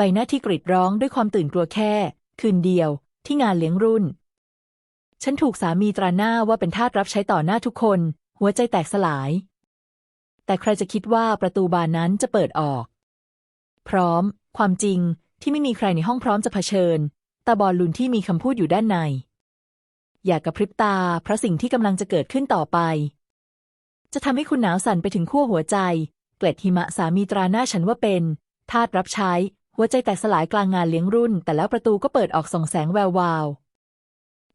ใบหน้าที่กรีดร้องด้วยความตื่นกลัวแค่ คืนเดียว ที่งานเลี้ยงรุ่น ฉันถูกสามีตราหน้าว่าเป็นทาสรับใช้ต่อหน้าทุกคน หัวใจแตกสลาย แต่ใครจะคิดว่าประตูบานนั้นจะเปิดออก พร้อม ความจริงที่ไม่มีใครในห้องพร้อมจะเผชิญตาบอลลูนที่มีคำพูดอยู่ด้านใน อย่ากระพริบตาเพราะสิ่งที่กำลังจะเกิดขึ้นต่อไป จะทำให้คุณหนาวสั่นไปถึงขั้วหัวใจ เกล็ดหิมะสามีตราหน้าฉันว่าเป็นทาสรับใช้ หัวใจแตกสลายกลางงานเลี้ยงรุ่น แต่แล้วประตูก็เปิดออกส่องแสงแวววาว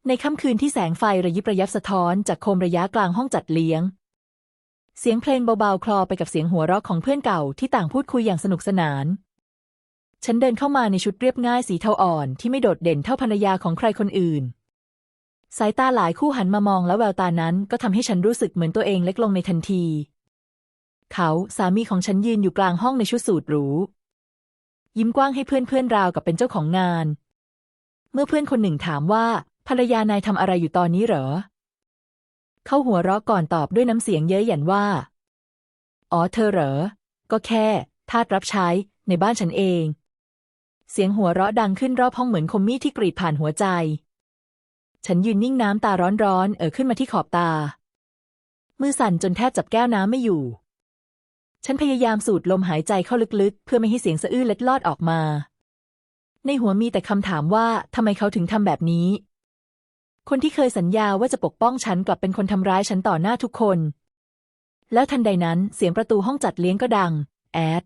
ในค่ำคืนที่แสงไฟระยิบระยับสะท้อนจากโคมระยะกลางห้องจัดเลี้ยง เสียงเพลงเบาๆ คลอไปกับเสียงหัวเราะของเพื่อนเก่าที่ต่างพูดคุยอย่างสนุกสนาน ฉันเดินเข้ามาในชุดเรียบง่ายสีเทาอ่อนที่ไม่โดดเด่นเท่าภรรยาของใครคนอื่น สายตาหลายคู่หันมามองแล้วแววตานั้นก็ทำให้ฉันรู้สึกเหมือนตัวเองเล็กลงในทันที เขาสามีของฉันยืนอยู่กลางห้องในชุดสูทหรู ยิ้มกว้างให้เพื่อนเพื่อนราวกับเป็นเจ้าของงาน เมื่อเพื่อนคนหนึ่งถามว่าภรรยานายทำอะไรอยู่ตอนนี้เหรอ เขาหัวเราะก่อนตอบด้วยน้ำเสียงเย้ยหยันว่า อ๋อเธอเหรอ ก็แค่ทาสรับใช้ในบ้านฉันเอง เสียงหัวเราะดังขึ้นรอบห้องเหมือนคมมีดที่กรีดผ่านหัวใจ ฉันยืนนิ่งน้ำตาร้อนๆเอ่อขึ้นมาที่ขอบตา มือสั่นจนแทบจับแก้วน้ำไม่อยู่ ฉันพยายามสูดลมหายใจเข้าลึกๆ เพื่อไม่ให้เสียงสะอื้นเล็ดลอดออกมา ในหัวมีแต่คำถามว่าทำไมเขาถึงทำแบบนี้ คนที่เคยสัญญาว่าจะปกป้องฉันกลับเป็นคนทำร้ายฉันต่อหน้าทุกคน แล้วทันใดนั้นเสียงประตูห้องจัดเลี้ยงก็ดัง แอด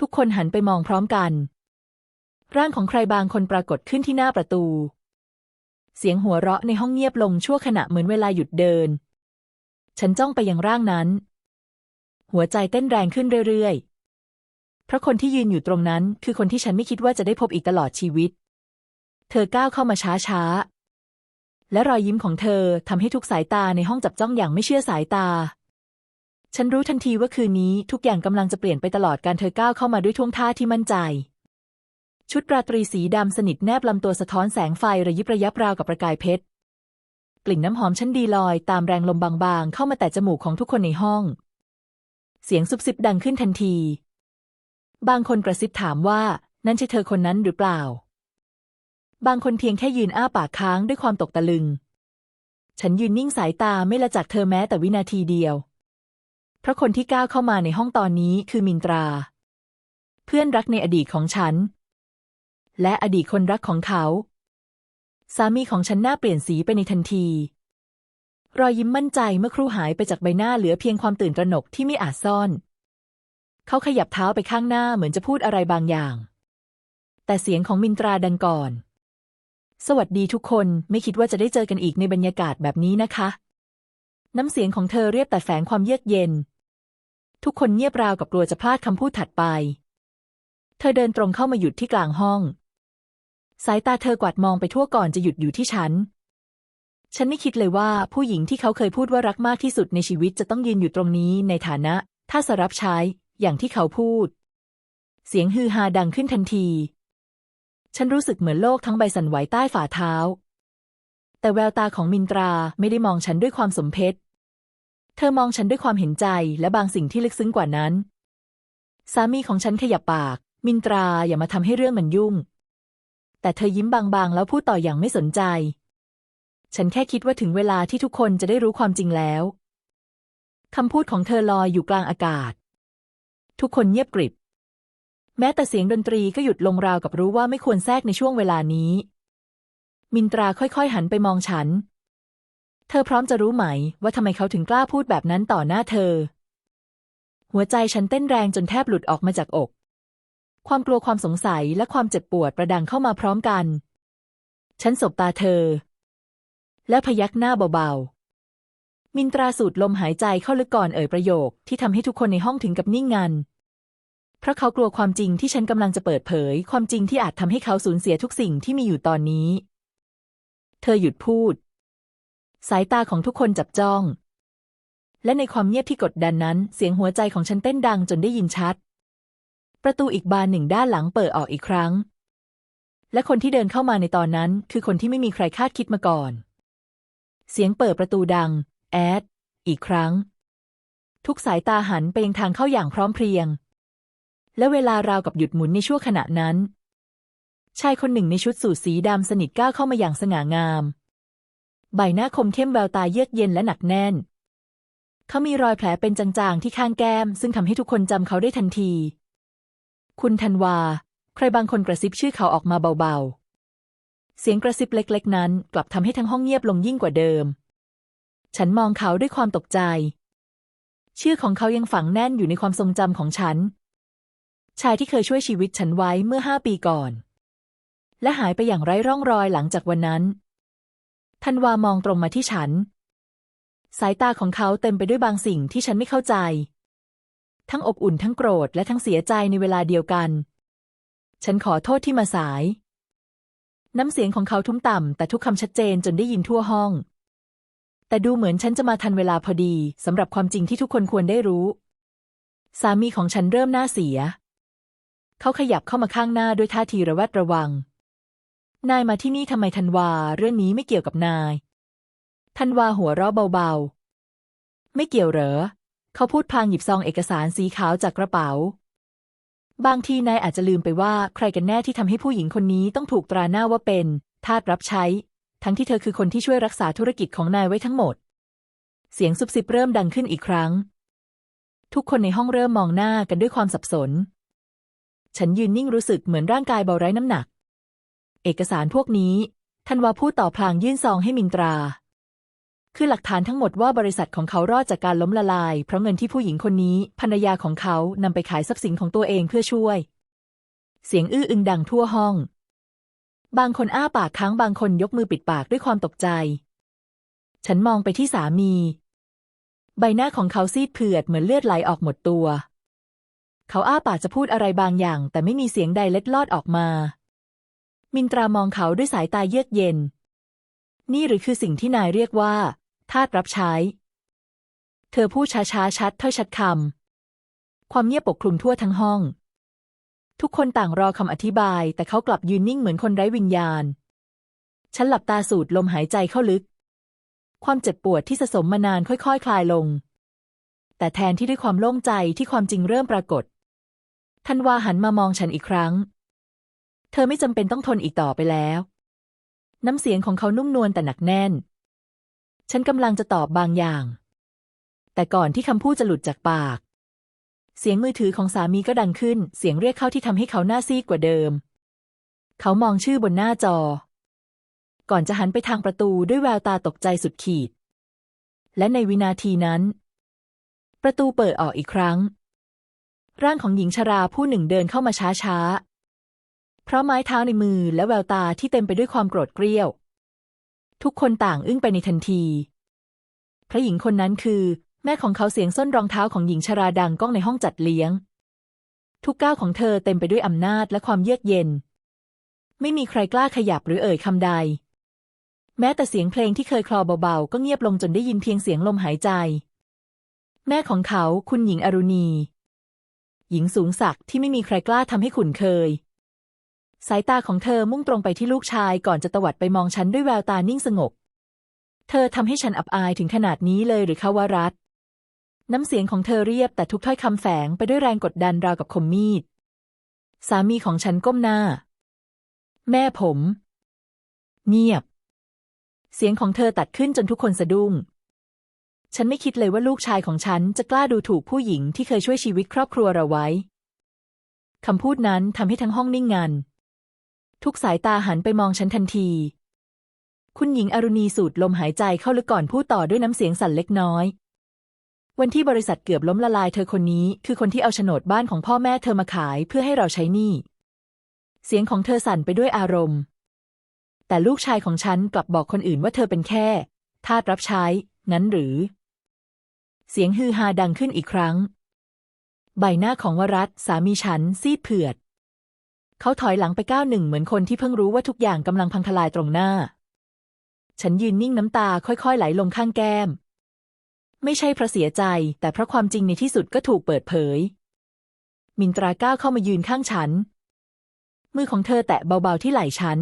ทุกคนหันไปมองพร้อมกัน ร่างของใครบางคนปรากฏขึ้นที่หน้าประตู เสียงหัวเราะในห้องเงียบลงชั่วขณะเหมือนเวลาหยุดเดิน ฉันจ้องไปยังร่างนั้น หัวใจเต้นแรงขึ้นเรื่อยๆ เพราะคนที่ยืนอยู่ตรงนั้นคือคนที่ฉันไม่คิดว่าจะได้พบอีกตลอดชีวิต เธอก้าวเข้ามาช้าๆ และรอยยิ้มของเธอทำให้ทุกสายตาในห้องจับจ้องอย่างไม่เชื่อสายตา ฉันรู้ทันทีว่าคืนนี้ทุกอย่างกำลังจะเปลี่ยนไปตลอดการเธอก้าวเข้ามาด้วยท่วงท่าที่มั่นใจ ชุดราตรีสีดำสนิทแนบลำตัวสะท้อนแสงไฟระยิบระยับราวกับประกายเพชรกลิ่นน้ำหอมชั้นดีลอยตามแรงลมบางๆ เข้ามาแตะจมูกของทุกคนในห้อง เสียงซุบซิบดังขึ้นทันที บางคนกระซิบถามว่า นั่นใช่เธอคนนั้นหรือเปล่า บางคนเพียงแค่ยืนอ้าปากค้างด้วยความตกตะลึง ฉันยืนนิ่งสายตาไม่ละจากเธอแม้แต่วินาทีเดียว เพราะคนที่ก้าวเข้ามาในห้องตอนนี้คือมินตรา เพื่อนรักในอดีตของฉัน และอดีตคนรักของเขา สามีของฉันหน้าเปลี่ยนสีไปในทันที รอยยิ้มมั่นใจเมื่อครู่หายไปจากใบหน้าเหลือเพียงความตื่นตระหนกที่ไม่อาจซ่อน เขาขยับเท้าไปข้างหน้าเหมือนจะพูดอะไรบางอย่าง แต่เสียงของมินตราดังก่อน สวัสดีทุกคนไม่คิดว่าจะได้เจอกันอีกในบรรยากาศแบบนี้นะคะ น้ำเสียงของเธอเรียบแต่แฝงความเยือกเย็น ทุกคนเงียบราวกับกลัวจะพลาดคำพูดถัดไป เธอเดินตรงเข้ามาหยุดที่กลางห้อง สายตาเธอกวาดมองไปทั่วก่อนจะหยุดอยู่ที่ฉัน ฉันไม่คิดเลยว่าผู้หญิงที่เขาเคยพูดว่ารักมากที่สุดในชีวิตจะต้องยืนอยู่ตรงนี้ในฐานะถ้าสรับใช้อย่างที่เขาพูด เสียงฮือฮาดังขึ้นทันที ฉันรู้สึกเหมือนโลกทั้งใบสั่นไหวใต้ฝ่าเท้า แต่แววตาของมินตราไม่ได้มองฉันด้วยความสมเพชเธอมองฉันด้วยความเห็นใจและบางสิ่งที่ลึกซึ้งกว่านั้น สามีของฉันขยับปาก มินตราอย่ามาทำให้เรื่องมันยุ่ง แต่เธอยิ้มบางๆ แล้วพูดต่ออย่างไม่สนใจ ฉันแค่คิดว่าถึงเวลาที่ทุกคนจะได้รู้ความจริงแล้ว คำพูดของเธอลอยอยู่กลางอากาศ ทุกคนเงียบกริบ แม้แต่เสียงดนตรีก็หยุดลงราวกับรู้ว่าไม่ควรแทรกในช่วงเวลานี้ มินตราค่อยๆหันไปมองฉัน เธอพร้อมจะรู้ไหม ว่าทำไมเขาถึงกล้าพูดแบบนั้นต่อหน้าเธอ หัวใจฉันเต้นแรงจนแทบหลุดออกมาจากอก ความกลัวความสงสัยและความเจ็บปวดประดังเข้ามาพร้อมกัน ฉันสบตาเธอ และพยักหน้าเบาๆ มินตราสูดลมหายใจเข้าลึกก่อนเอ่ยประโยคที่ทำให้ทุกคนในห้องถึงกับนิ่งงัน เพราะเขากลัวความจริงที่ฉันกำลังจะเปิดเผย ความจริงที่อาจทำให้เขาสูญเสียทุกสิ่งที่มีอยู่ตอนนี้ เธอหยุดพูด สายตาของทุกคนจับจ้อง และในความเงียบที่กดดันนั้น เสียงหัวใจของฉันเต้นดังจนได้ยินชัด ประตูอีกบานหนึ่งด้านหลังเปิดออกอีกครั้งและคนที่เดินเข้ามาในตอนนั้น คือคนที่ไม่มีใครคาดคิดมาก่อน เสียงเปิดประตูดัง แอด อีกครั้ง ทุกสายตาหันไปยังทางเข้าอย่างพร้อมเพรียง และเวลาราวกับหยุดหมุนในชั่วขณะนั้น ชายคนหนึ่งในชุดสูทสีดำสนิทก้าวเข้ามาอย่างสง่างาม ใบหน้าคมเข้มแววตาเยือกเย็นและหนักแน่น เขามีรอยแผลเป็นจางๆที่ข้างแก้ม ซึ่งทำให้ทุกคนจำเขาได้ทันที คุณธันวา ใครบางคนกระซิบชื่อเขาออกมาเบาๆ เสียงกระซิบเล็กๆ นั้น กลับทำให้ทั้งห้องเงียบลงยิ่งกว่าเดิม ฉันมองเขาด้วยความตกใจ ชื่อของเขายังฝังแน่นอยู่ในความทรงจำของฉัน ชายที่เคยช่วยชีวิตฉันไว้เมื่อห้าปีก่อน และหายไปอย่างไร้ร่องรอยหลังจากวันนั้นธันวามองตรงมาที่ฉัน สายตาของเขาเต็มไปด้วยบางสิ่งที่ฉันไม่เข้าใจ ทั้งอบอุ่นทั้งโกรธและทั้งเสียใจในเวลาเดียวกัน ฉันขอโทษที่มาสาย น้ำเสียงของเขาทุ้มต่ำแต่ทุกคำชัดเจนจนได้ยินทั่วห้อง แต่ดูเหมือนฉันจะมาทันเวลาพอดีสำหรับความจริงที่ทุกคนควรได้รู้ สามีของฉันเริ่มหน้าเสีย เขาขยับเข้ามาข้างหน้าด้วยท่าทีระแวดระวัง นายมาที่นี่ทำไมธันวา เรื่องนี้ไม่เกี่ยวกับนายธันวาหัวเราะเบาๆ ไม่เกี่ยวเหรอ เขาพูดพลางหยิบซองเอกสารสีขาวจากกระเป๋า บางทีนายอาจจะลืมไปว่าใครกันแน่ที่ทำให้ผู้หญิงคนนี้ต้องถูกตราหน้าว่าเป็นทาสรับใช้ ทั้งที่เธอคือคนที่ช่วยรักษาธุรกิจของนายไว้ทั้งหมด เสียงซุบซิบเริ่มดังขึ้นอีกครั้ง ทุกคนในห้องเริ่มมองหน้ากันด้วยความสับสน ฉันยืนนิ่งรู้สึกเหมือนร่างกายเบาไร้น้ำหนัก เอกสารพวกนี้ธันวาพูดต่อพลางยื่นซองให้มินตรา คือหลักฐานทั้งหมดว่าบริษัทของเขารอดจากการล้มละลาย เพราะเงินที่ผู้หญิงคนนี้ภรรยาของเขานำไปขายทรัพย์สินของตัวเองเพื่อช่วย เสียงอื้ออึงดังทั่วห้อง บางคนอ้าปากค้างบางคนยกมือปิดปากด้วยความตกใจ ฉันมองไปที่สามี ใบหน้าของเขาซีดเผือดเหมือนเลือดไหลออกหมดตัว เขาอ้าปากจะพูดอะไรบางอย่าง แต่ไม่มีเสียงใดเล็ดลอดออกมา มินตรามองเขาด้วยสายตาเยือกเย็นนี่หรือคือสิ่งที่นายเรียกว่า ทาสรับใช้ เธอพูดช้าๆชัดถ้อยชัดคำ ความเงียบปกคลุมทั่วทั้งห้อง ทุกคนต่างรอคำอธิบาย แต่เขากลับยืนนิ่งเหมือนคนไร้วิญญาณ ฉันหลับตาสูดลมหายใจเข้าลึก ความเจ็บปวดที่สะสมมานานค่อยๆคคลายลง แต่แทนที่ด้วยความโล่งใจที่ความจริงเริ่มปรากฏธันวาหันมามองฉันอีกครั้ง เธอไม่จำเป็นต้องทนอีกต่อไปแล้ว น้ำเสียงของเขานุ่มนวลแต่หนักแน่น ฉันกำลังจะตอบบางอย่าง แต่ก่อนที่คำพูดจะหลุดจากปาก เสียงมือถือของสามีก็ดังขึ้น เสียงเรียกเข้าที่ทำให้เขาหน้าซีดกว่าเดิม เขามองชื่อบนหน้าจอ ก่อนจะหันไปทางประตูด้วยแววตาตกใจสุดขีด และในวินาทีนั้น ประตูเปิดออกอีกครั้ง ร่างของหญิงชราผู้หนึ่งเดินเข้ามาช้าๆ เพราะไม้เท้าในมือและแววตาที่เต็มไปด้วยความโกรธเกรี้ยว ทุกคนต่างอึ้งไปในทันที พระหญิงคนนั้นคือ แม่ของเขาเสียงส้นรองเท้าของหญิงชราดังก้องในห้องจัดเลี้ยง ทุกก้าวของเธอเต็มไปด้วยอำนาจและความเยือกเย็น ไม่มีใครกล้าขยับหรือเอ่ยคำใด แม้แต่เสียงเพลงที่เคยคลอเบาๆ ก็เงียบลงจนได้ยินเพียงเสียงลมหายใจ แม่ของเขาคุณหญิงอรุณี หญิงสูงศักดิ์ที่ไม่มีใครกล้าทำให้ขุนเคย สายตาของเธอมุ่งตรงไปที่ลูกชายก่อนจะตวัดไปมองฉันด้วยแววตานิ่งสงบ เธอทำให้ฉันอับอายถึงขนาดนี้เลยหรือคะวรัตน์น้ำเสียงของเธอเรียบแต่ทุกถ้อยคำแฝงไปด้วยแรงกดดันราวกับคมมีด สามีของฉันก้มหน้า แม่ผม เงียบ เสียงของเธอตัดขึ้นจนทุกคนสะดุ้ง ฉันไม่คิดเลยว่าลูกชายของฉันจะกล้าดูถูกผู้หญิงที่เคยช่วยชีวิตครอบครัวเราไว้คำพูดนั้นทำให้ทั้งห้องนิ่งงัน ทุกสายตาหันไปมองฉันทันที คุณหญิงอรุณีสูดลมหายใจเข้าลึกก่อนพูดต่อด้วยน้ำเสียงสั่นเล็กน้อย วันที่บริษัทเกือบล้มละลายเธอคนนี้คือคนที่เอาโฉนดบ้านของพ่อแม่เธอมาขายเพื่อให้เราใช้หนี้ เสียงของเธอสั่นไปด้วยอารมณ์ แต่ลูกชายของฉันกลับบอกคนอื่นว่าเธอเป็นแค่ทาสรับใช้ งั้นหรือ เสียงฮือฮาดังขึ้นอีกครั้ง ใบหน้าของวรัตสามีฉันซีดเผือด เขาถอยหลังไปก้าวหนึ่งเหมือนคนที่เพิ่งรู้ว่าทุกอย่างกำลังพังทลายตรงหน้า ฉันยืนนิ่งน้ำตาค่อยๆไหลลงข้างแก้ม ไม่ใช่เพราะเสียใจ แต่เพราะความจริงในที่สุดก็ถูกเปิดเผย มินตราก้าวเข้ามายืนข้างฉัน มือของเธอแตะเบาๆที่ไหล่ฉัน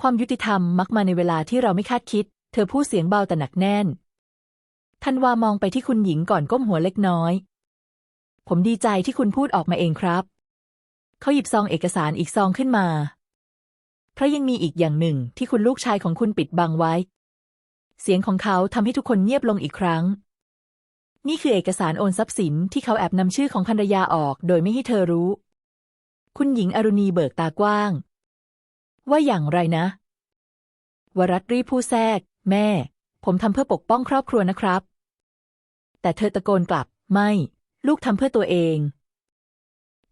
ความยุติธรรมมักมาในเวลาที่เราไม่คาดคิด เธอพูดเสียงเบาแต่หนักแน่นทันวามองไปที่คุณหญิงก่อนก้มหัวเล็กน้อย ผมดีใจที่คุณพูดออกมาเองครับ เขาหยิบซองเอกสารอีกซองขึ้นมา เพราะยังมีอีกอย่างหนึ่งที่คุณลูกชายของคุณปิดบังไว้ เสียงของเขาทำให้ทุกคนเงียบลงอีกครั้ง นี่คือเอกสารโอนทรัพย์สินที่เขาแอบนำชื่อของภรรยาออก โดยไม่ให้เธอรู้ คุณหญิงอรุณีเบิกตากว้าง ว่าอย่างไรนะ วรัตรีผู้แทรก แม่ ผมทำเพื่อปกป้องครอบครัวนะครับ แต่เธอตะโกนกลับ ไม่ ลูกทำเพื่อตัวเอง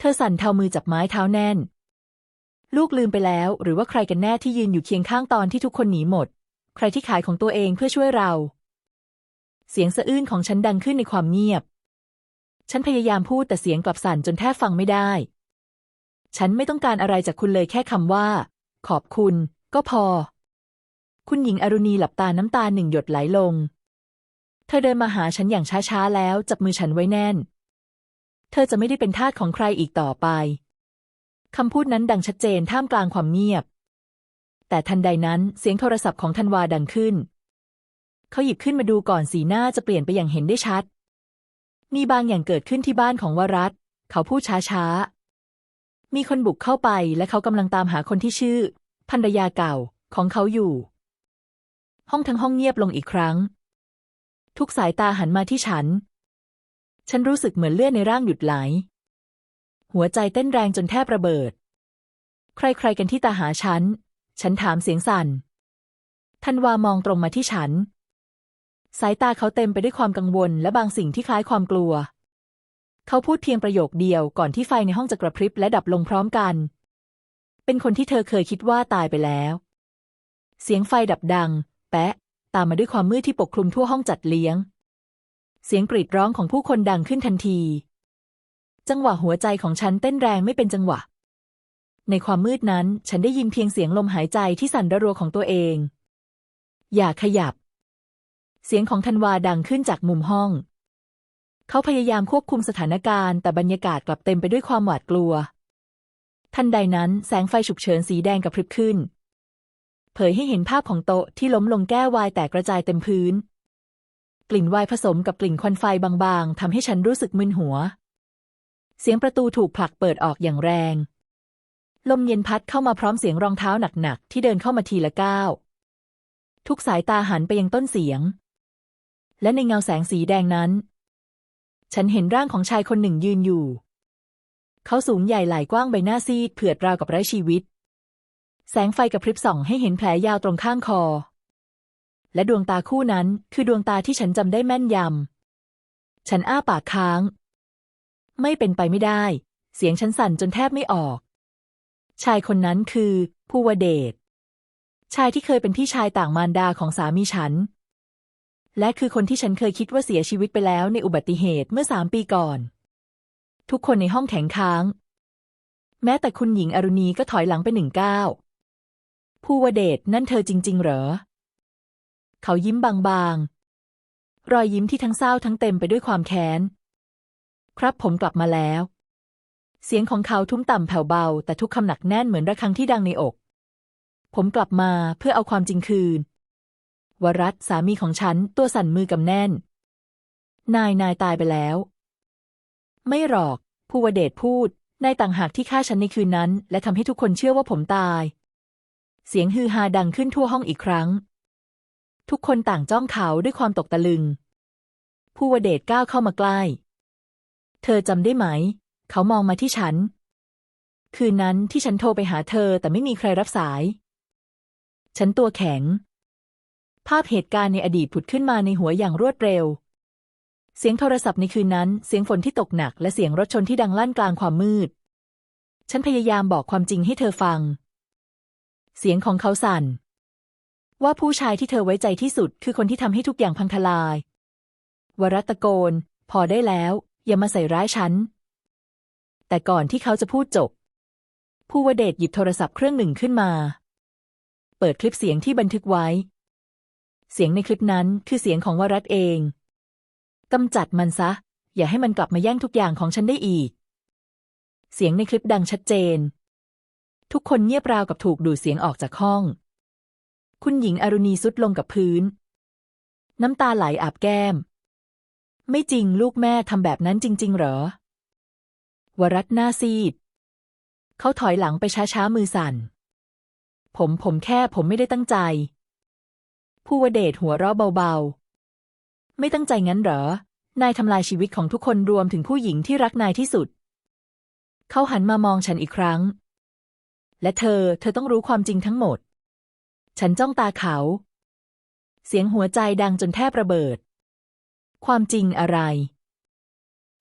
ธอสั่นเทามือจับไม้เท้าแน่น ลูกลืมไปแล้ว หรือว่าใครกันแน่ที่ยืนอยู่เคียงข้างตอนที่ทุกคนหนีหมด ใครที่ขายของตัวเองเพื่อช่วยเรา เสียงสะอื้นของฉันดังขึ้นในความเงียบ ฉันพยายามพูดแต่เสียงกลับสั่นจนแทบฟังไม่ได้ ฉันไม่ต้องการอะไรจากคุณเลยแค่คำว่า ขอบคุณ ก็พอ คุณหญิงอรุณีหลับตาน้ำตาหนึ่งหยดไหลลง เธอเดินมาหาฉันอย่างช้าๆแล้วจับมือฉันไว้แน่น เธอจะไม่ได้เป็นทาสของใครอีกต่อไป คำพูดนั้นดังชัดเจนท่ามกลางความเงียบ แต่ทันใดนั้นเสียงโทรศัพท์ของธันวาดังขึ้น เขาหยิบขึ้นมาดูก่อนสีหน้าจะเปลี่ยนไปอย่างเห็นได้ชัด มีบางอย่างเกิดขึ้นที่บ้านของวรัตเขาพูดช้าๆ มีคนบุกเข้าไปและเขากำลังตามหาคนที่ชื่อภรรยาเก่าของเขาอยู่ ห้องทั้งห้องเงียบลงอีกครั้ง ทุกสายตาหันมาที่ฉัน ฉันรู้สึกเหมือนเลือดในร่างหยุดไหล หัวใจเต้นแรงจนแทบระเบิด ใครๆกันที่ตาหาฉัน ฉันถามเสียงสั่น ทันวามองตรงมาที่ฉัน สายตาเขาเต็มไปด้วยความกังวลและบางสิ่งที่คล้ายความกลัว เขาพูดเพียงประโยคเดียวก่อนที่ไฟในห้องจะกระพริบและดับลงพร้อมกัน เป็นคนที่เธอเคยคิดว่าตายไปแล้ว เสียงไฟดับดัง แปะ ตามมาด้วยความมืดที่ปกคลุมทั่วห้องจัดเลี้ยง เสียงกรีดร้องของผู้คนดังขึ้นทันที จังหวะหัวใจของฉันเต้นแรงไม่เป็นจังหวะ ในความมืดนั้น ฉันได้ยินเพียงเสียงลมหายใจที่สั่นระรัวของตัวเอง อย่าขยับ เสียงของธันวาดังขึ้นจากมุมห้อง เขาพยายามควบคุมสถานการณ์ แต่บรรยากาศกลับเต็มไปด้วยความหวาดกลัว ทันใดนั้นแสงไฟฉุกเฉินสีแดงกระพริบขึ้น เผยให้เห็นภาพของโต๊ะที่ล้มลงแก้ววายแตกกระจายเต็มพื้น ลิ่นไวน์ผสมกับกลิ่นควันไฟบางๆทำให้ฉันรู้สึกมึนหัว เสียงประตูถูกผลักเปิดออกอย่างแรง ลมเย็นพัดเข้ามาพร้อมเสียงรองเท้าหนักๆที่เดินเข้ามาทีละก้าวทุกสายตาหันไปยังต้นเสียง และในเงาแสงสีแดงนั้น ฉันเห็นร่างของชายคนหนึ่งยืนอยู่ เขาสูงใหญ่ไหล่กว้างใบหน้าซีดเผือดราวกับไร้ชีวิต แสงไฟกระพริบส่องให้เห็นแผลยาวตรงข้างคอ และดวงตาคู่นั้นคือดวงตาที่ฉันจำได้แม่นยำ ฉันอ้าปากค้าง ไม่เป็นไปไม่ได้ เสียงฉันสั่นจนแทบไม่ออก ชายคนนั้นคือภูวเดช ชายที่เคยเป็นพี่ชายต่างมารดาของสามีฉัน และคือคนที่ฉันเคยคิดว่าเสียชีวิตไปแล้วในอุบัติเหตุเมื่อสามปีก่อน ทุกคนในห้องแข็งค้าง แม้แต่คุณหญิงอรุณีก็ถอยหลังไปหนึ่งก้าวภูวเดชนั่นเธอจริง ๆ เหรอ เขายิ้มบางๆ รอยยิ้มที่ทั้งเศร้าทั้งเต็มไปด้วยความแค้น ครับผมกลับมาแล้ว เสียงของเขาทุ้มต่ำแผ่วเบา แต่ทุกคำหนักแน่นเหมือนระฆังที่ดังในอก ผมกลับมาเพื่อเอาความจริงคืน วรัตสามีของฉันตัวสั่นมือกำแน่น นายนายตายไปแล้ว ไม่หรอกภูวเดชพูด นายต่างหากที่ฆ่าฉันในคืนนั้น และทำให้ทุกคนเชื่อว่าผมตาย เสียงฮือฮาดังขึ้นทั่วห้องอีกครั้ง ทุกคนต่างจ้องเขาด้วยความตกตะลึงภูวเดชก้าวเข้ามาใกล้ เธอจำได้ไหม เขามองมาที่ฉัน คืนนั้นที่ฉันโทรไปหาเธอแต่ไม่มีใครรับสาย ฉันตัวแข็ง ภาพเหตุการณ์ในอดีตผุดขึ้นมาในหัวอย่างรวดเร็ว เสียงโทรศัพท์ในคืนนั้น เสียงฝนที่ตกหนัก และเสียงรถชนที่ดังลั่นกลางความมืด ฉันพยายามบอกความจริงให้เธอฟัง เสียงของเขาสั่น ว่าผู้ชายที่เธอไว้ใจที่สุด คือคนที่ทำให้ทุกอย่างพังทลาย วรัตตะโกน พอได้แล้ว อย่ามาใส่ร้ายฉัน แต่ก่อนที่เขาจะพูดจบ ผู้วเดชหยิบโทรศัพท์เครื่องหนึ่งขึ้นมา เปิดคลิปเสียงที่บันทึกไว้ เสียงในคลิปนั้นคือเสียงของวรัตเองกำจัดมันซะ อย่าให้มันกลับมาแย่งทุกอย่างของฉันได้อีก เสียงในคลิปดังชัดเจน ทุกคนเงียบราวกับถูกดูดเสียงออกจากห้อง คุณหญิงอรุณีสุดลงกับพื้น น้ำตาไหลอาบแก้ม ไม่จริงลูกแม่ทำแบบนั้นจริง ๆ เหรอ วรัตหน้าซีด เขาถอยหลังไปช้าๆมือสั่น ผมผมแค่ผมไม่ได้ตั้งใจ ผู้วเดชหัวเราะเบาๆ ไม่ตั้งใจงั้นเหรอ นายทำลายชีวิตของทุกคนรวมถึงผู้หญิงที่รักนายที่สุด เขาหันมามองฉันอีกครั้ง และเธอ เธอต้องรู้ความจริงทั้งหมด ฉันจ้องตาเขา เสียงหัวใจดังจนแทบระเบิด ความจริงอะไร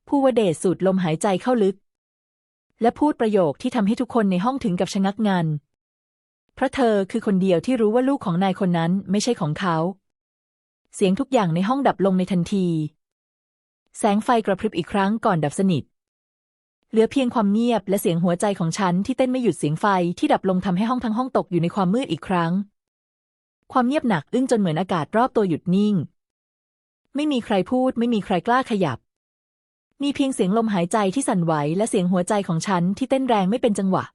ผู้วเดชสูดลมหายใจเข้าลึก และพูดประโยคที่ทำให้ทุกคนในห้องถึงกับชะงักงัน เพราะเธอคือคนเดียวที่รู้ว่าลูกของนายคนนั้นไม่ใช่ของเขา เสียงทุกอย่างในห้องดับลงในทันที แสงไฟกระพริบอีกครั้งก่อนดับสนิทเหลือเพียงความเงียบและเสียงหัวใจของฉันที่เต้นไม่หยุดเสียงไฟที่ดับลงทำให้ห้องทั้งห้องตกอยู่ในความมืดอีกครั้ง ความเงียบหนักอึ้งจนเหมือนอากาศรอบตัวหยุดนิ่ง ไม่มีใครพูด ไม่มีใครกล้าขยับ มีเพียงเสียงลมหายใจที่สั่นไหวและเสียงหัวใจของฉันที่เต้นแรงไม่เป็นจังหวะ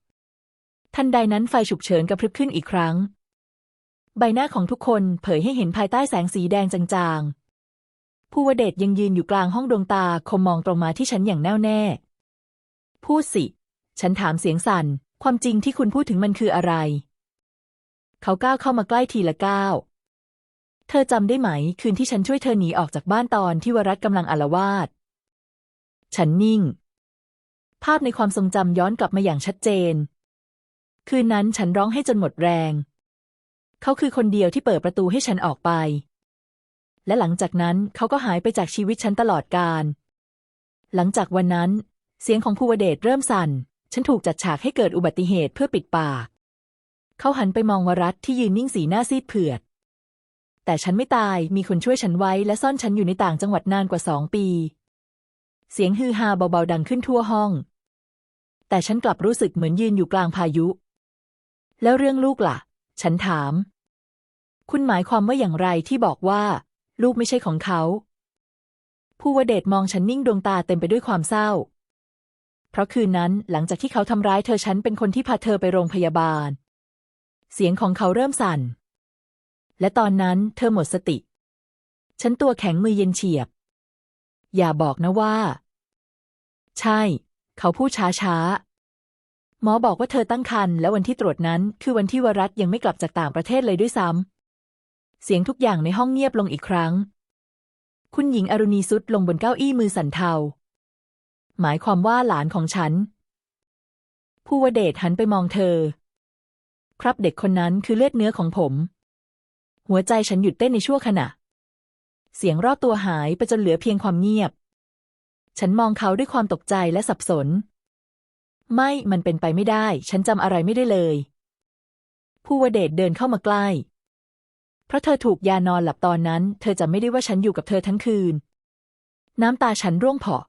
ทันใดนั้นไฟฉุกเฉินกระพริบขึ้นอีกครั้ง ใบหน้าของทุกคนเผยให้เห็นภายใต้แสงสีแดงจางๆ ผู้วเดชยังยืนอยู่กลางห้องดวงตาคมมองตรงมาที่ฉันอย่างแน่วแน่ พูดสิ ฉันถามเสียงสั่น ความจริงที่คุณพูดถึงมันคืออะไร เขาก้าวเข้ามาใกล้ทีละก้าวเธอจำได้ไหม คืนที่ฉันช่วยเธอหนีออกจากบ้านตอนที่วรัตกำลังอาละวาด ฉันนิ่ง ภาพในความทรงจำย้อนกลับมาอย่างชัดเจน คืนนั้นฉันร้องให้จนหมดแรง เขาคือคนเดียวที่เปิดประตูให้ฉันออกไป และหลังจากนั้นเขาก็หายไปจากชีวิตฉันตลอดกาลหลังจากวันนั้น เสียงของภูวเดชเริ่มสั่น ฉันถูกจัดฉากให้เกิดอุบัติเหตุเพื่อปิดปาก เขาหันไปมองวรัตที่ยืนนิ่งสีหน้าซีดเผือด แต่ฉันไม่ตาย มีคนช่วยฉันไว้และซ่อนฉันอยู่ในต่างจังหวัดนานกว่าสองปี เสียงฮือฮาเบาๆดังขึ้นทั่วห้อง แต่ฉันกลับรู้สึกเหมือนยืนอยู่กลางพายุ แล้วเรื่องลูกล่ะ ฉันถาม คุณหมายความว่าอย่างไรที่บอกว่า ลูกไม่ใช่ของเขา ผู้วเดชมองฉันนิ่งดวงตาเต็มไปด้วยความเศร้าเพราะคืนนั้นหลังจากที่เขาทำร้ายเธอฉันเป็นคนที่พาเธอไปโรงพยาบาล เสียงของเขาเริ่มสั่น และตอนนั้นเธอหมดสติ ฉันตัวแข็งมือเย็นเฉียบ อย่าบอกนะว่า ใช่ เขาพูดช้าๆหมอบอกว่าเธอตั้งครรภ์และวันที่ตรวจนั้น คือวันที่วรัตยังไม่กลับจากต่างประเทศเลยด้วยซ้ำ เสียงทุกอย่างในห้องเงียบลงอีกครั้ง คุณหญิงอรุณีสุดลงบนเก้าอี้มือสั่นเทา หมายความว่าหลานของฉัน ผู้วเดชหันไปมองเธอ ครับเด็กคนนั้นคือเลือดเนื้อของผม หัวใจฉันหยุดเต้นในชั่วขณะ เสียงรอบตัวหายไปจนเหลือเพียงความเงียบ ฉันมองเขาด้วยความตกใจและสับสน ไม่ มันเป็นไปไม่ได้ ฉันจำอะไรไม่ได้เลย ผู้วเดชเดินเข้ามาใกล้ เพราะเธอถูกยานอนหลับตอนนั้น เธอจะไม่ได้ว่าฉันอยู่กับเธอทั้งคืน น้ำตาฉันร่วงเผาะ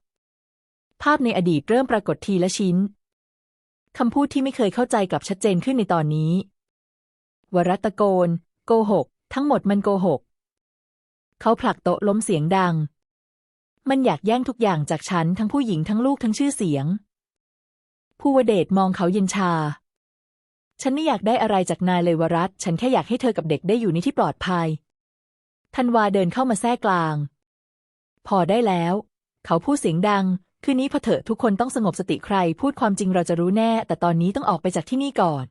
ภาพในอดีตเริ่มปรากฏทีละชิ้น คำพูดที่ไม่เคยเข้าใจกลับชัดเจนขึ้นในตอนนี้ วรัตตะโกน โกหก ทั้งหมดมันโกหก เขาผลักโต๊ะล้มเสียงดัง มันอยากแย่งทุกอย่างจากฉัน ทั้งผู้หญิงทั้งลูกทั้งชื่อเสียง ผู้วเดชมองเขาเย็นชา ฉันไม่อยากได้อะไรจากนายเลยวรัตฉันแค่อยากให้เธอกับเด็กได้อยู่ในที่ปลอดภัยธันวาเดินเข้ามาแทรกกลาง พอได้แล้ว เขาพูดเสียงดัง คืนนี้พอเถอะทุกคนต้องสงบสติใคร พูดความจริงเราจะรู้แน่ แต่ตอนนี้ต้องออกไปจากที่นี่ก่อน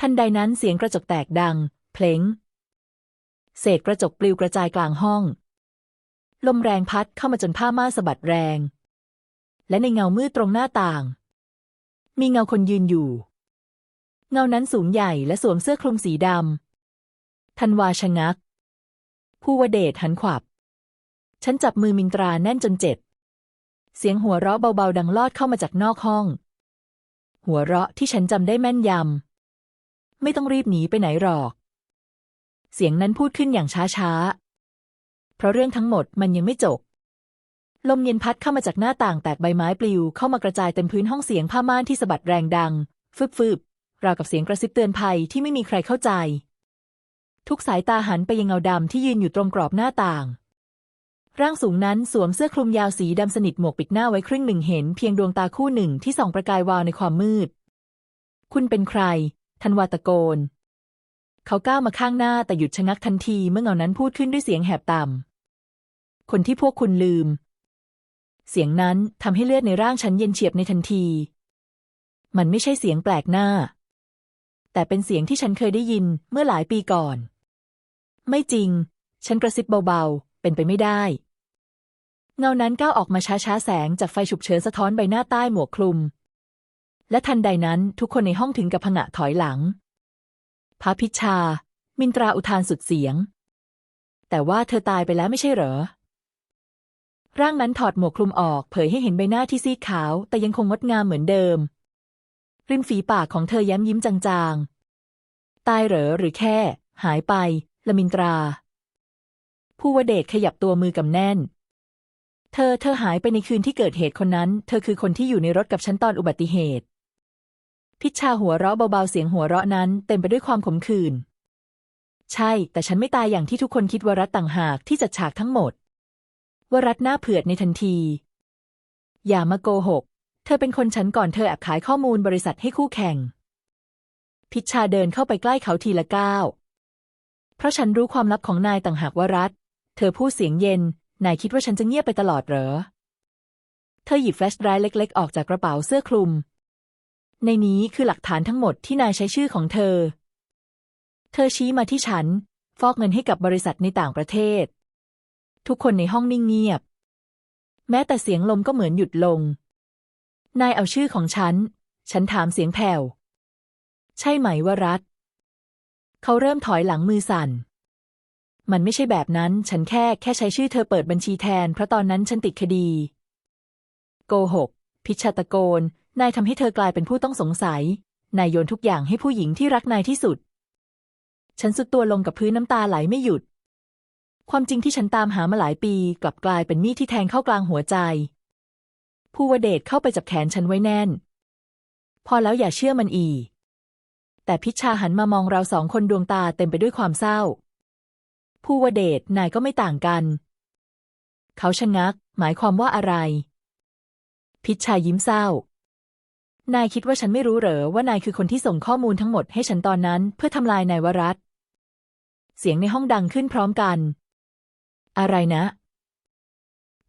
ทันใดนั้นเสียงกระจกแตกดัง เพลงเศษกระจกปลิวกระจายกลางห้อง ลมแรงพัดเข้ามาจนผ้าม่านสะบัดแรง และในเงามืดตรงหน้าต่าง มีเงาคนยืนอยู่ เงานั้นสูงใหญ่และสวมเสื้อคลุมสีดำธันวาชะงัก ผู้วเดชหันขวับ ฉันจับมือมินตราแน่นจนเจ็บ เสียงหัวเราะเบาๆ ดังลอดเข้ามาจากนอกห้อง หัวเราะที่ฉันจำได้แม่นยำ ไม่ต้องรีบหนีไปไหนหรอก เสียงนั้นพูดขึ้นอย่างช้าๆ เพราะเรื่องทั้งหมดมันยังไม่จบ ลมเย็นพัดเข้ามาจากหน้าต่างแตกใบไม้ปลิว เข้ามากระจายเต็มพื้นห้องเสียงผ้าม่านที่สะบัดแรงดัง ฟึบๆ ราวกับเสียงกระซิบเตือนภัยที่ไม่มีใครเข้าใจ ทุกสายตาหันไปยังเงาดำที่ยืนอยู่ตรงกรอบหน้าต่าง ร่างสูงนั้นสวมเสื้อคลุมยาวสีดำสนิทหมวกปิดหน้าไว้ครึ่งหนึ่งเห็นเพียงดวงตาคู่หนึ่งที่ส่องประกายวาวในความมืด คุณเป็นใครธันวาตะโกน เขาก้าวมาข้างหน้าแต่หยุดชะงักทันทีเมื่อเงานั้นพูดขึ้นด้วยเสียงแหบต่ำ คนที่พวกคุณลืม เสียงนั้นทำให้เลือดในร่างฉันเย็นเฉียบในทันที มันไม่ใช่เสียงแปลกหน้า แต่เป็นเสียงที่ฉันเคยได้ยินเมื่อหลายปีก่อน ไม่จริง ฉันกระซิบเบาๆ เป็นไปไม่ได้ เงานั้นก้าวออกมาช้าๆแสงจากไฟฉุกเฉินสะท้อนใบหน้าใต้หมวกคลุม และทันใดนั้นทุกคนในห้องถึงกับผงะถอยหลังพระพิชชา มินตราอุทานสุดเสียง แต่ว่าเธอตายไปแล้วไม่ใช่เหรอ ร่างนั้นถอดหมวกคลุมออก เผยให้เห็นใบหน้าที่ซีดขาว แต่ยังคงงดงามเหมือนเดิม ริมฝีปากของเธอแย้มยิ้มจางๆ ตายเหรอหรือแค่ หายไปละมินตรา ผู้วเดชขยับตัวมือกำแน่น เธอ เธอหายไปในคืนที่เกิดเหตุคนนั้น เธอคือคนที่อยู่ในรถกับฉันตอนอุบัติเหตุ พิชชาหัวเราะเบาๆ เสียงหัวเราะนั้นเต็มไปด้วยความขมขื่น ใช่ แต่ฉันไม่ตายอย่างที่ทุกคนคิดวรัตต่างหากที่จัดฉากทั้งหมด วรัตหน้าเผือดในทันที อย่ามาโกหก เธอเป็นคนฉันก่อนเธอแอบขายข้อมูลบริษัทให้คู่แข่ง พิชชาเดินเข้าไปใกล้เขาทีละก้าว เพราะฉันรู้ความลับของนายต่างหากวรัตเธอพูดเสียงเย็น นายคิดว่าฉันจะเงียบไปตลอดเหรอ เธอหยิบแฟลชไดรฟ์เล็ก ๆ ออกจากกระเป๋าเสื้อคลุม ในนี้คือหลักฐานทั้งหมดที่นายใช้ชื่อของเธอ เธอชี้มาที่ฉัน ฟอกเงินให้กับบริษัทในต่างประเทศ ทุกคนในห้องนิ่งเงียบ แม้แต่เสียงลมก็เหมือนหยุดลง นายเอาชื่อของฉัน ฉันถามเสียงแผ่ว ใช่ไหมวรัตเขาเริ่มถอยหลังมือสั่น มันไม่ใช่แบบนั้น ฉันแค่แค่ใช้ชื่อเธอเปิดบัญชีแทน เพราะตอนนั้นฉันติดคดี โกหก พิชาตะโกน นายทำให้เธอกลายเป็นผู้ต้องสงสัย นายโยนทุกอย่างให้ผู้หญิงที่รักนายที่สุด ฉันสุดตัวลงกับพื้นน้ำตาไหลไม่หยุด ความจริงที่ฉันตามหามาหลายปี กลับกลายเป็นมีดที่แทงเข้ากลางหัวใจ ผู้วเดชเข้าไปจับแขนฉันไว้แน่น พอแล้วอย่าเชื่อมันอีแต่พิชชาหันมามองเราสองคนดวงตาเต็มไปด้วยความเศร้า ผู้วเดชนายก็ไม่ต่างกัน เขาชะงัก หมายความว่าอะไร พิชชายิ้มเศร้า นายคิดว่าฉันไม่รู้เหรอว่านายคือคนที่ส่งข้อมูลทั้งหมดให้ฉันตอนนั้น เพื่อทำลายนายวรัตเสียงในห้องดังขึ้นพร้อมกัน อะไรนะ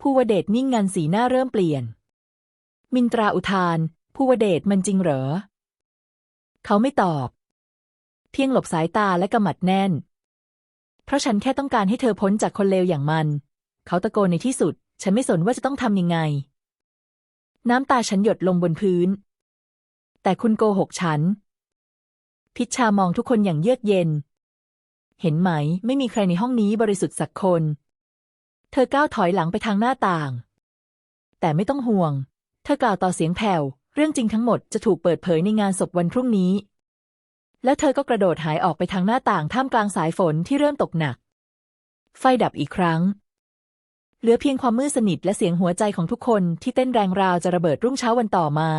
ผู้วเดชนิ่งงันสีหน้าเริ่มเปลี่ยน มินตราอุทานผู้วเดชมันจริงเหรอ เขาไม่ตอบ เพียงหลบสายตาและกำมัดแน่น เพราะฉันแค่ต้องการให้เธอพ้นจากคนเลวอย่างมัน เขาตะโกนในที่สุด ฉันไม่สนว่าจะต้องทำยังไง น้ำตาฉันหยดลงบนพื้น แต่คุณโกหกฉัน พิชชามองทุกคนอย่างเยือกเย็น เห็นไหม ไม่มีใครในห้องนี้บริสุทธิ์สักคน เธอก้าวถอยหลังไปทางหน้าต่าง แต่ไม่ต้องห่วง เธอกล่าวต่อเสียงแผ่ว เรื่องจริงทั้งหมดจะถูกเปิดเผยในงานศพวันพรุ่งนี้ แล้วเธอก็กระโดดหายออกไปทางหน้าต่างท่ามกลางสายฝนที่เริ่มตกหนัก ไฟดับอีกครั้ง เหลือเพียงความมืดสนิทและเสียงหัวใจของทุกคนที่เต้นแรงราวจะระเบิดรุ่งเช้าวันต่อมา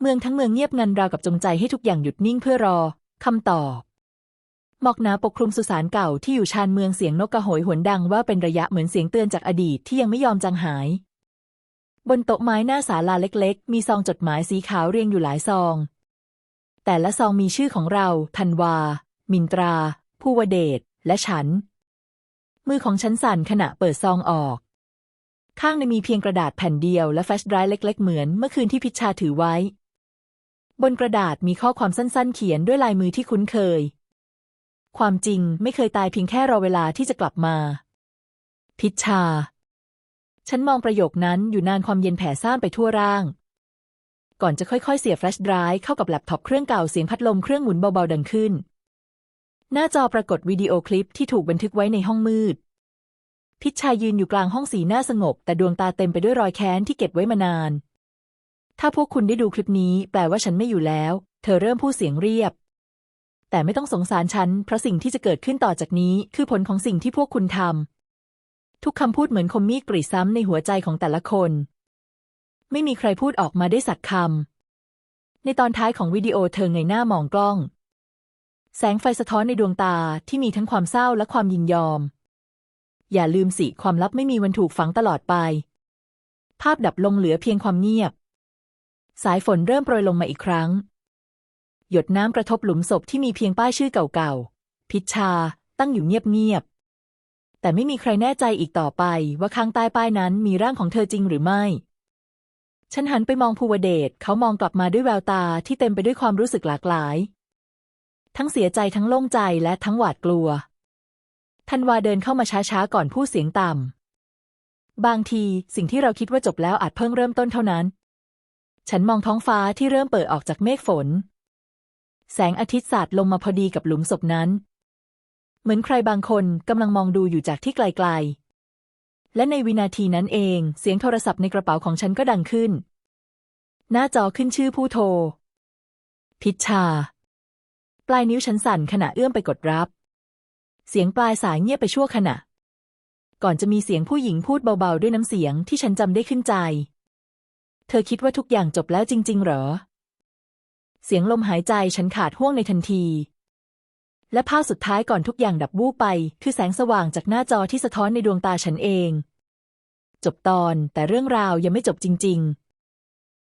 เมืองทั้งเมืองเงียบงันราวกับจงใจให้ทุกอย่างหยุดนิ่งเพื่อรอคำตอบหมอกหนาปกคลุมสุสานเก่าที่อยู่ชานเมืองเสียงนกกระโหยหวนดังว่าเป็นระยะเหมือนเสียงเตือนจากอดีตที่ยังไม่ยอมจางหาย บนโต๊ะไม้หน้าศาลาเล็ก ๆ มีซองจดหมายสีขาวเรียงอยู่หลายซอง แต่ละซองมีชื่อของเรา ธันวา มินตรา ผู้วเดช และฉัน มือของฉันสั่นขณะเปิดซองออก ข้างในมีเพียงกระดาษแผ่นเดียวและแฟลชไดร์เล็ก ๆ เหมือนเมื่อคืนที่พิชชาถือไว้ บนกระดาษมีข้อความสั้น ๆ เขียนด้วยลายมือที่คุ้นเคย ความจริงไม่เคยตายเพียงแค่รอเวลาที่จะกลับมา พิชชา ฉันมองประโยคนั้นอยู่นานความเย็นแผ่ซ่านไปทั่วร่าง ก่อนจะค่อยๆ เสียบแฟลชไดรฟ์เข้ากับแล็ปท็อปเครื่องเก่าเสียงพัดลมเครื่องหมุนเบาๆดังขึ้น หน้าจอปรากฏวิดีโอคลิปที่ถูกบันทึกไว้ในห้องมืด พิชชายืนอยู่กลางห้องสีหน้าสงบ แต่ดวงตาเต็มไปด้วยรอยแค้นที่เก็บไว้มานาน ถ้าพวกคุณได้ดูคลิปนี้ แปลว่าฉันไม่อยู่แล้ว เธอเริ่มพูดเสียงเรียบ แต่ไม่ต้องสงสารฉันเพราะสิ่งที่จะเกิดขึ้นต่อจากนี้ คือผลของสิ่งที่พวกคุณทำทุกคำพูดเหมือนคมมีดกรีดซ้ำในหัวใจของแต่ละคน ไม่มีใครพูดออกมาได้สักคำ ในตอนท้ายของวิดีโอเธอเงยหน้ามองกล้อง แสงไฟสะท้อนในดวงตาที่มีทั้งความเศร้าและความยินยอม อย่าลืมสิความลับไม่มีวันถูกฝังตลอดไป ภาพดับลงเหลือเพียงความเงียบ สายฝนเริ่มโปรยลงมาอีกครั้ง หยดน้ำกระทบหลุมศพที่มีเพียงป้ายชื่อเก่าๆ พิชชา ตั้งอยู่เงียบๆแต่ไม่มีใครแน่ใจอีกต่อไปว่าข้างใต้ป้ายนั้นมีร่างของเธอจริงหรือไม่ ฉันหันไปมองภูวเดชเขามองกลับมาด้วยแววตาที่เต็มไปด้วยความรู้สึกหลากหลาย ทั้งเสียใจทั้งโล่งใจและทั้งหวาดกลัวธันวาเดินเข้ามาช้าๆ ก่อนพูดเสียงต่ำบางทีสิ่งที่เราคิดว่าจบแล้วอาจเพิ่งเริ่มต้นเท่านั้น ฉันมองท้องฟ้าที่เริ่มเปิดออกจากเมฆฝน แสงอาทิตย์สาดลงมาพอดีกับหลุมศพนั้น เหมือนใครบางคนกำลังมองดูอยู่จากที่ไกลๆ และในวินาทีนั้นเอง เสียงโทรศัพท์ในกระเป๋าของฉันก็ดังขึ้น หน้าจอขึ้นชื่อผู้โทร พิชชา ปลายนิ้วฉันสั่นขณะเอื้อมไปกดรับ เสียงปลายสายเงียบไปชั่วขณะ ก่อนจะมีเสียงผู้หญิงพูดเบาๆ ด้วยน้ำเสียงที่ฉันจำได้ขึ้นใจ เธอคิดว่าทุกอย่างจบแล้วจริง ๆ เหรอ เสียงลมหายใจฉันขาดห่วงในทันที และภาพสุดท้ายก่อนทุกอย่างดับวูบไป คือแสงสว่างจากหน้าจอที่สะท้อนในดวงตาฉันเอง จบตอนแต่เรื่องราวยังไม่จบจริง ๆ